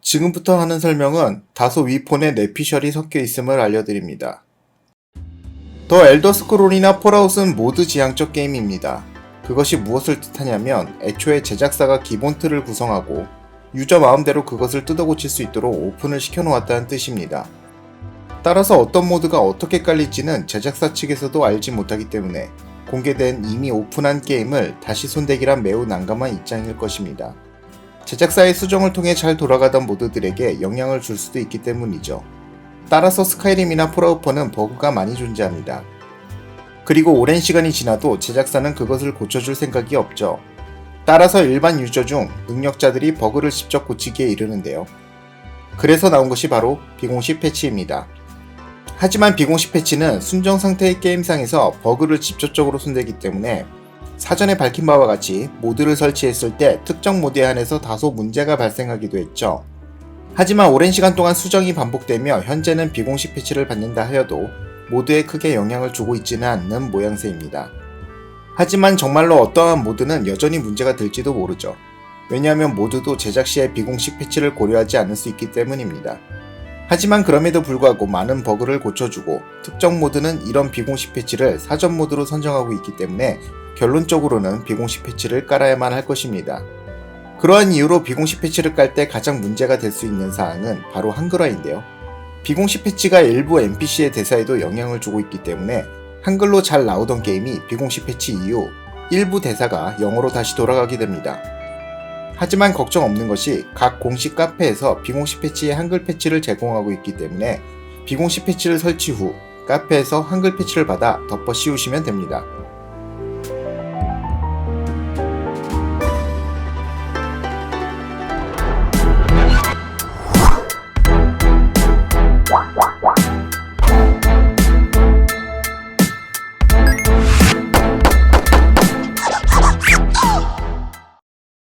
지금부터 하는 설명은 다소 위폰에 내피셜이 섞여 있음을 알려드립니다. 더 엘더 스크롤이나 폴아웃은 모두 지향적 게임입니다. 그것이 무엇을 뜻하냐면 애초에 제작사가 기본 틀을 구성하고 유저 마음대로 그것을 뜯어고칠 수 있도록 오픈을 시켜놓았다는 뜻입니다. 따라서 어떤 모드가 어떻게 깔릴지는 제작사 측에서도 알지 못하기 때문에 공개된 이미 오픈한 게임을 다시 손대기란 매우 난감한 입장일 것입니다. 제작사의 수정을 통해 잘 돌아가던 모드들에게 영향을 줄 수도 있기 때문이죠. 따라서 스카이림이나 폴아웃4는 버그가 많이 존재합니다. 그리고 오랜 시간이 지나도 제작사는 그것을 고쳐줄 생각이 없죠. 따라서 일반 유저 중 능력자들이 버그를 직접 고치기에 이르는데요. 그래서 나온 것이 바로 비공식 패치입니다. 하지만 비공식 패치는 순정 상태의 게임상에서 버그를 직접적으로 손대기 때문에 사전에 밝힌 바와 같이 모드를 설치했을 때 특정 모드에 한해서 다소 문제가 발생하기도 했죠. 하지만 오랜 시간 동안 수정이 반복되며 현재는 비공식 패치를 받는다 하여도 모드에 크게 영향을 주고 있지는 않는 모양새입니다. 하지만 정말로 어떠한 모드는 여전히 문제가 될지도 모르죠. 왜냐하면 모두도 제작 시에 비공식 패치를 고려하지 않을 수 있기 때문입니다. 하지만 그럼에도 불구하고 많은 버그를 고쳐주고 특정 모드는 이런 비공식 패치를 사전 모드로 선정하고 있기 때문에 결론적으로는 비공식 패치를 깔아야만 할 것입니다. 그러한 이유로 비공식 패치를 깔 때 가장 문제가 될 수 있는 사항은 바로 한글화인데요. 비공식 패치가 일부 NPC의 대사에도 영향을 주고 있기 때문에 한글로 잘 나오던 게임이 비공식 패치 이후 일부 대사가 영어로 다시 돌아가게 됩니다. 하지만 걱정 없는 것이 각 공식 카페에서 비공식 패치의 한글 패치를 제공하고 있기 때문에 비공식 패치를 설치 후 카페에서 한글 패치를 받아 덮어 씌우시면 됩니다.